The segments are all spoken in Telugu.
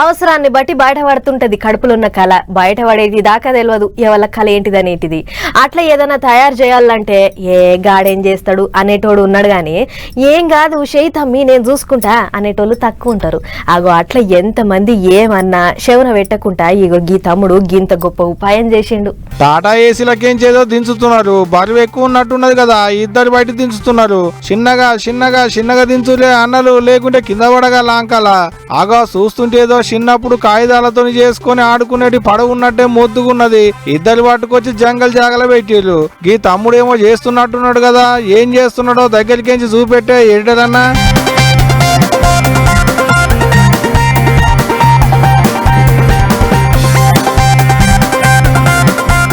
అవసరాన్ని బట్టి బయటపడుతుంటది కడుపులున్న కళ. బయటపడేది దాకా తెలియదు ఎవరి కళ ఏంటిదనేటిది అట్లా ఏదైనా తయారు చేయాలంటే ఏ గాడేం చేస్తాడు అనేటోడు ఉన్నాడు కానీ ఏం కాదు చేయి తమ్మి నేను చూసుకుంటా అనేటోళ్ళు తక్కువ ఉంటారు. అగో అట్లా ఎంతమంది ఏమన్నా శవన పెట్టకుండా ఇగో గీ తమ్ముడు గింత గొప్ప ఉపాయం చేసిండు. టాటా ఏసీలకేంచేదో దించుతున్నారు బరువు ఎక్కువ ఉన్నట్టున్నది కదా ఇద్దరు బయట దించుతున్నారు. చిన్నగా చిన్నగా చిన్నగా దించులే అన్నలు లేకుంటే కింద పడగా లాంకాల. ఆగా చూస్తుంటేదో చిన్నప్పుడు కాగితాలతో చేసుకొని ఆడుకునేటి పడవున్నట్టే మొద్దుకున్నది ఇద్దరు పట్టుకొచ్చి జంగల్ జాగల పెట్టిళ్ళు గీ తమ్ముడేమో చేస్తున్నట్టున్నాడు కదా. ఏం చేస్తున్నాడో దగ్గరికేంచి చూపెట్టే ఎడదన్నా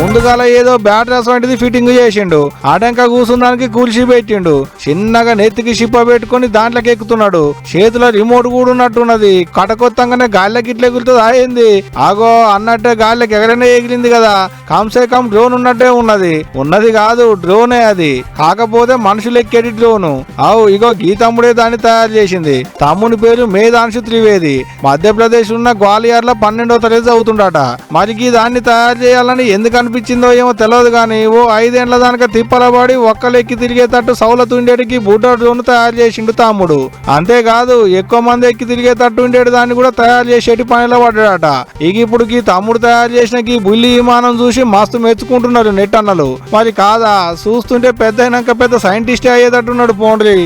ముందుగాల ఏదో బ్యాటరీస్ వంటిది ఫిట్టింగ్ చేసిండు. ఆటంక కూసుందానికి కూల్చి పెట్టిండు. చిన్నగా నెత్తికి షిప్ప పెట్టుకొని దాంట్లోకి ఎక్కుతున్నాడు. చేతిలో రిమోట్ కూడా ఉన్నట్టున్నది. కటకొత్తంగానే గాలిలోకి ఇట్లా ఎగులుతుంది ఆయింది ఆగో అన్నట్టే గాలిలోకి ఎగరనే ఎగిరింది కదా. కంసే కమ్ డ్రోన్ ఉన్నట్టే ఉన్నది. ఉన్నది కాదు డ్రోనే అది. కాకపోతే మనుషులు ఎక్కేటి డ్రోను. అవు ఇగో గీ తమ్ముడే దాన్ని తయారు చేసింది. తమ్ముని పేరు మేధాంశు త్రివేది. మధ్యప్రదేశ్ ఉన్న గ్వాలియర్లో పన్నెండో తరగతి చదువుతుండట. మరి గీ దాన్ని తయారు చేయాలని ఎందుకు అనిపించిందో ఏమో తెలియదు కానీ ఓ ఐదేండ్ల దానిక తిప్పలబడి ఒక్కలెక్కి తిరిగేటట్టు సౌలత్ ఉండేటికి బుడ్డ డ్రోన్ తయారు చేసిండు తమ్ముడు అంతేకాదు ఎక్కువ మంది ఎక్కి తిరిగేటట్టు ఉండేటి దాన్ని కూడా తయారు చేసేటి పనిలో పడ్డాడట. ఇక ఇప్పుడు గీ తమ్ముడు తయారు చేసిన గీ బుల్లి విమానం చూసి మస్తు మెచ్చుకుంటున్నారు నెట్ అన్నలు మరి కాదా? చూస్తుంటే పెద్ద పెద్ద సైంటిస్టే అయ్యేటట్టున్నాడు పోండ్రి.